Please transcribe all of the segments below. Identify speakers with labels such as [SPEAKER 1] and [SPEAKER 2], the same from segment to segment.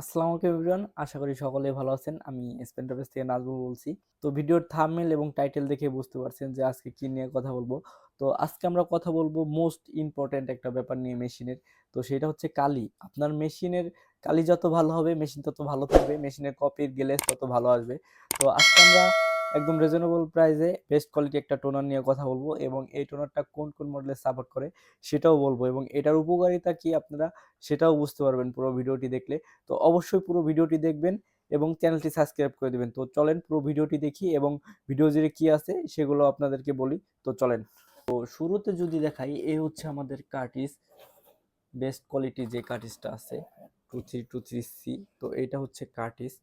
[SPEAKER 1] আসসালামু আলাইকুম এভরিওয়ান আশা করি সকলে ভালো আছেন। আমি স্পেন্টারবেস থেকে নাজমুল বলছি। তো ভিডিওর থামমেল এবং টাইটেল দেখে বুঝতে পারছেন যে আজকে কী নিয়ে কথা বলব। তো আজকে আমরা কথা বলব মোস্ট ইম্পর্ট্যান্ট একটা ব্যাপার নিয়ে মেশিনের তো সেটা হচ্ছে কালি। আপনার মেশিনের কালি যত ভালো হবে মেশিন তত ভালো থাকবে। মেশিনের কপির গেলে তত ভালো আসবে। তো আজকে আমরা একদম রিজনেবল প্রাইসে বেস্ট কোয়ালিটি একটা টোনার নিয়ে কথা বলব এবং এই টোনারটা কোন কোন মডেলে সাপোর্ট করে সেটাও বলব এবং এটার উপকারিতা কি আপনারা সেটাও বুঝতে পারবেন পুরো ভিডিওটি দেখলে। তো অবশ্যই পুরো ভিডিওটি দেখবেন এবং চ্যানেলটি সাবস্ক্রাইব করে দেবেন। তো চলেন পুরো ভিডিওটি দেখি এবং ভিডিও জুড়ে কি আছে সেগুলো আপনাদেরকে বলি। তো চলেন। তো শুরুতে যদি দেখাই, এ হচ্ছে আমাদের কার্টিস বেস্ট কোয়ালিটি যে কার্টিসটা আছে two three two three C তো এটা হচ্ছে কার্টিস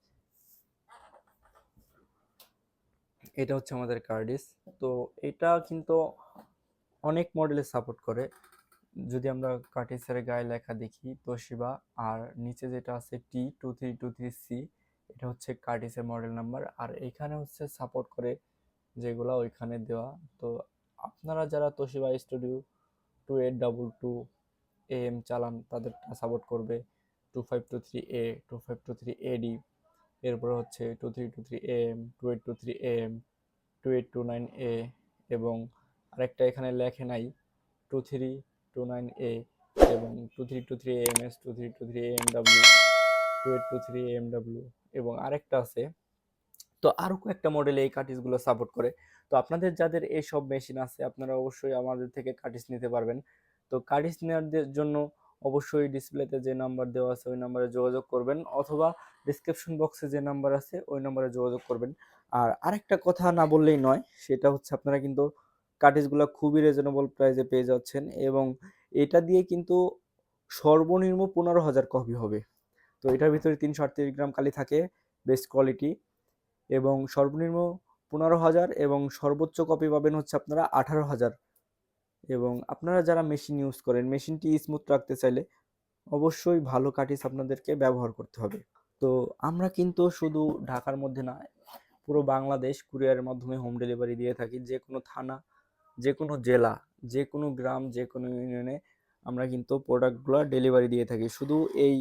[SPEAKER 1] এটা হচ্ছে আমাদের কার্ডিস তো এটা কিন্তু অনেক মডেলে সাপোর্ট করে। যদি আমরা কার্টিসের গায়ে লেখা দেখি তোশিবা আর নিচে যেটা আছে T two three two three C এটা হচ্ছে কার্টিসের মডেল নাম্বার আর এখানে হচ্ছে সাপোর্ট করে যেগুলো ওইখানে দেওয়া। তো আপনারা যারা Toshiba studio two eight double two M চালান, তাদেরটা সাপোর্ট করবে। Two five two three A two five two three A D এরপরে হচ্ছে two three two three M two eight two three M two eight two nine A এবং আরেকটা এখানে লেখে নাই two three two nine A এবং two three two three M S two three two three M W two eight two three M W এবং আরেকটা আছে। তো আরও কয়েকটা মডেলে এই কার্টিসগুলো সাপোর্ট করে। তো আপনাদের যাদের এইসব মেশিন আছে, আপনারা অবশ্যই আমাদের থেকে কার্টিস নিতে পারবেন। তো কার্টিস নেওয়ার জন্য অবশ্যই ডিসপ্লেতে যে নাম্বার দেওয়া আছে, ওই নাম্বারে যোগাযোগ করবেন অথবা ডিসক্রিপশন বক্সে যে নাম্বার আছে, ওই নাম্বারে যোগাযোগ করবেন। আর আরেকটা কথা না বললেই নয়, সেটা হচ্ছে আপনারা কিন্তু কার্টিজগুলো খুবই রিজনেবল প্রাইসে পেয়ে যাচ্ছেন এবং এটা দিয়ে কিন্তু সর্বনিম্ন পনেরো হাজার কপি হবে। তো এটার ভিতরে তিনশো আটত্রিশ গ্রাম কালি থাকে বেস্ট কোয়ালিটি এবং সর্বনিম্ন পনেরো হাজার এবং সর্বোচ্চ কপি পাবেন হচ্ছে আপনারা আঠারো হাজার। এবং আপনারা যারা মেশিন ইউজ করেন মেশিনটি স্মুথ রাখতে চাইলে অবশ্যই ভালো কাটিস আপনাদেরকে ব্যবহার করতে হবে। তো আমরা কিন্তু শুধু ঢাকার মধ্যে না, পুরো বাংলাদেশ কুরিয়ারের মাধ্যমে হোম ডেলিভারি দিয়ে থাকি। যে কোনো থানা, যে কোনো জেলা, যে কোনো গ্রাম, যে কোনো ইউনিয়নে আমরা কিন্তু প্রোডাক্টগুলো ডেলিভারি দিয়ে থাকি। শুধু এই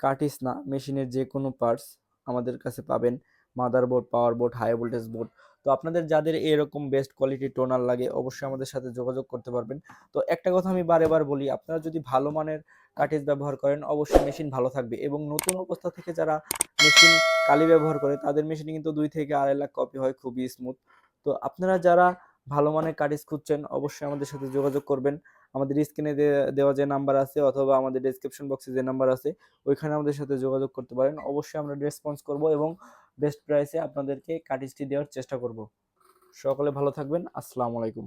[SPEAKER 1] কার্টিস না মেশিনের যে কোনো পার্টস আমাদের কাছে পাবেন। Motherboard power board high voltage board তো আপনাদের যাদের এরকম বেস্ট কোয়ালিটি টোনার লাগে, অবশ্যই আমাদের সাথে যোগাযোগ করতে পারবেন। তো একটা কথা আমি বারে বার বলি, আপনারা যদি ভালো মানের কাটেজ ব্যবহার করেন, অবশ্যই মেশিন ভালো থাকবে এবং নতুন অবস্থা থেকে যারা মেশিন কালি ব্যবহার করে, তাদের মেশিনে কিন্তু দুই থেকে আড়াই লাখ কপি হয়, খুবই স্মুথ তো আপনারা যারা ভালো মানের কার্টিস খুঁজছেন, অবশ্যই আমাদের সাথে যোগাযোগ করবেন। আমাদের স্ক্রিনে দেওয়া যে নাম্বার আছে অথবা আমাদের ডেসক্রিপশন বক্সে যে নাম্বার আছে, ওইখানে আমাদের সাথে যোগাযোগ করতে পারেন। অবশ্যই আমরা রেসপন্স করব এবং বেস্ট প্রাইসে আপনাদেরকে কার্টিসটি দেওয়ার চেষ্টা করব। সকলে ভালো থাকবেন। আসসালামু আলাইকুম।